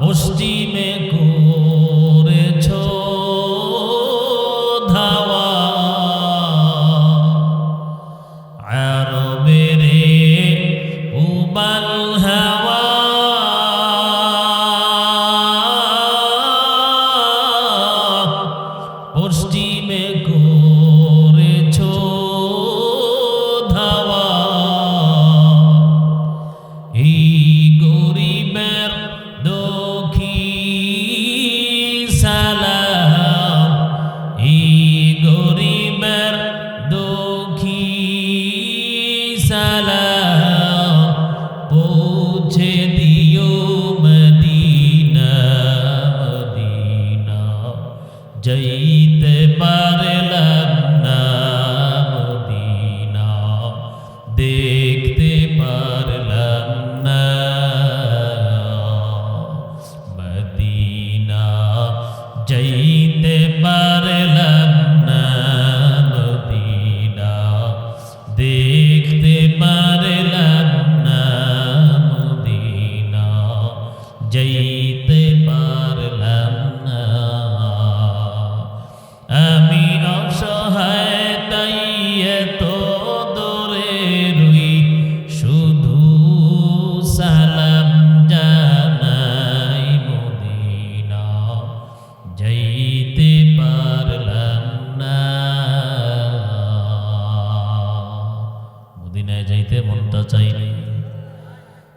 পশ্চিমে করেছ ধাওয়া। আরও বেড়ে উবাল হাওয়া। পশ্চিমে কো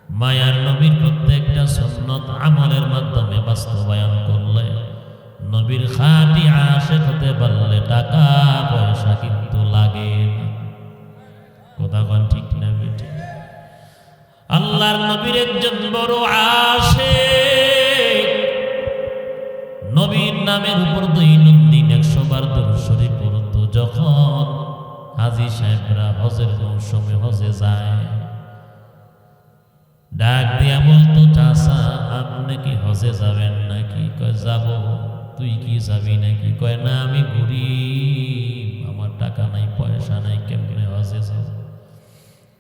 মায়ার নবীর প্রত্যেকটা সন্ন্যত আমলের মাধ্যমে বাস্তবায়ন করলে নবীর খাটি আশেক হতে পারলে টাকা পয়সা কিন্তু লাগে না। কথা কন ঠিক না বেটি আল্লাহর নবীর একজন বড় আসে নবীর নামের উপর দৈনন্দিন একশো বার দরুশরী পড়ত, যখন হাজি সাহেবরা হজের মৌসুমে হজে যায়। ডাক দিয়া বলতো চাষা আপনি কি হজে যাবেন নাকি? কয়, যাব। তুই কি যাবি নাকি? কয়, না, আমি গরিব, আমার টাকা নাই, পয়সা নাই, কেমনে হজে যাব?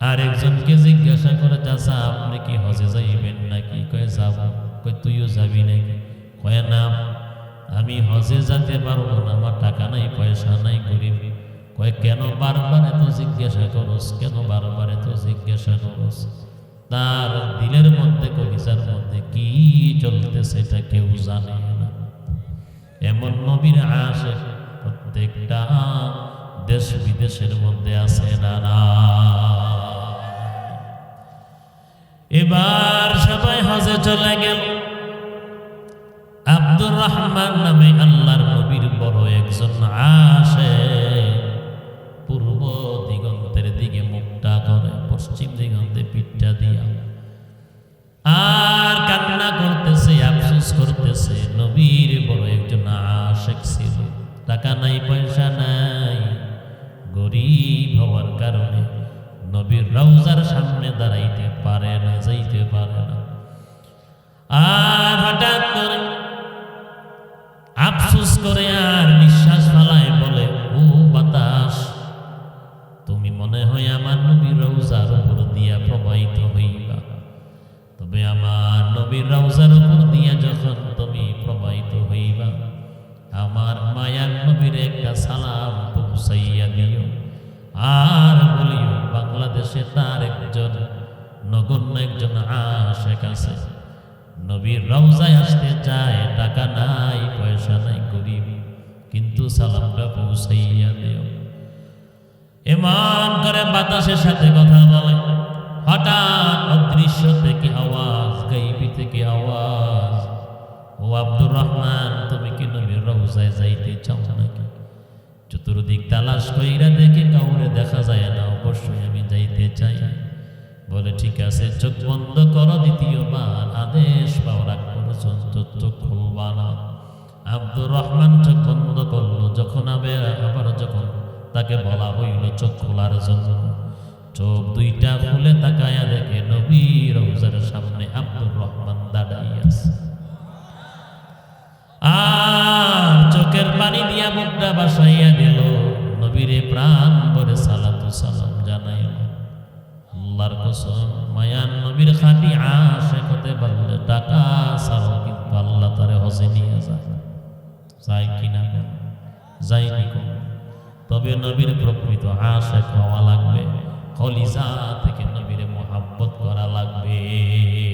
আর একজনকে জিজ্ঞাসা করে চাষা আপনি কি হজে যাইবেন নাকি? কয়, যাব। কয়, তুইও যাবি নাকি? কয়, না, আমি হজে যেতে পারব না, আমার টাকা নাই, পয়সা নাই, গরিব। কয়, কেন বারবার এত জিজ্ঞাসা করস? কেন বারবার এত জিজ্ঞাসা করস? তার দিলের মধ্যে, কলিজার মধ্যে কি চলতেছে সেটা কেউ জানে না। এমন নবীর আসে প্রত্যেকটা দেশ বিদেশের মধ্যে আছে না এবার সবাই হজে চলে গেল। আব্দুর রহমান নামে আল্লাহর নবীর বড় একজন আসে টাকা নাই, পয়সা নাই। গরিব হওয়ার কারণে নবীর রওজার সামনে দাঁড়াইতে পারে না, যাইতে পারে না। আর হঠাৎ করে আফসোস করে আর নিঃশ্বাস ফালায় বলে, ও বাতাস, তুমি মনে হয় আমার নবীর রওজার উপর দিয়া প্রবাহিত হইবা। তবে আমার নবীর রওজার উপর আমার মায়ার নবীর একটা সালাম পৌঁছাইয়া দিও। আর বলিও, বাংলাদেশে তার একজন, নগণ্য একজন আশেক আছে। নবীর রওজায় আসতে চায়, টাকা নাই, পয়সা নাই, গরিব। কিন্তু সালামটা পৌঁছাইয়া দিও। এমন করে বাতাসের সাথে কথা বলে। হঠাৎ অদৃশ্য থেকে চতুর্দিক তালাশ কইরা দেখে কাউরে দেখা যায় না, অবশ্যই আমি যাইতে চাই। বলে, ঠিক আছে, চোখ বন্ধ করো দ্বিতীয়বার, আদেশ পাওয়ার আগ পর্যন্ত চোখ খুলবা না। আব্দুর রহমান চোখ বন্ধ করল, যখন আবার আবার যখন তাকে বলা হইল চোখ খোলার জন্য। চোখ দুইটা খুলে তাকায়া দেখে নবী রৌজার সামনে আল্লাহর কসম, মায়ান নবীর খাটি আশেক হতে পারলে টাকা ছাড়াও কিন্তু আল্লাহ তারে হজে নিয়ে যায়। যায় কিনা কোন? যায়নি কোন। তবে নবীর প্রকৃত আশেক হওয়া লাগবে। কলিজা থেকে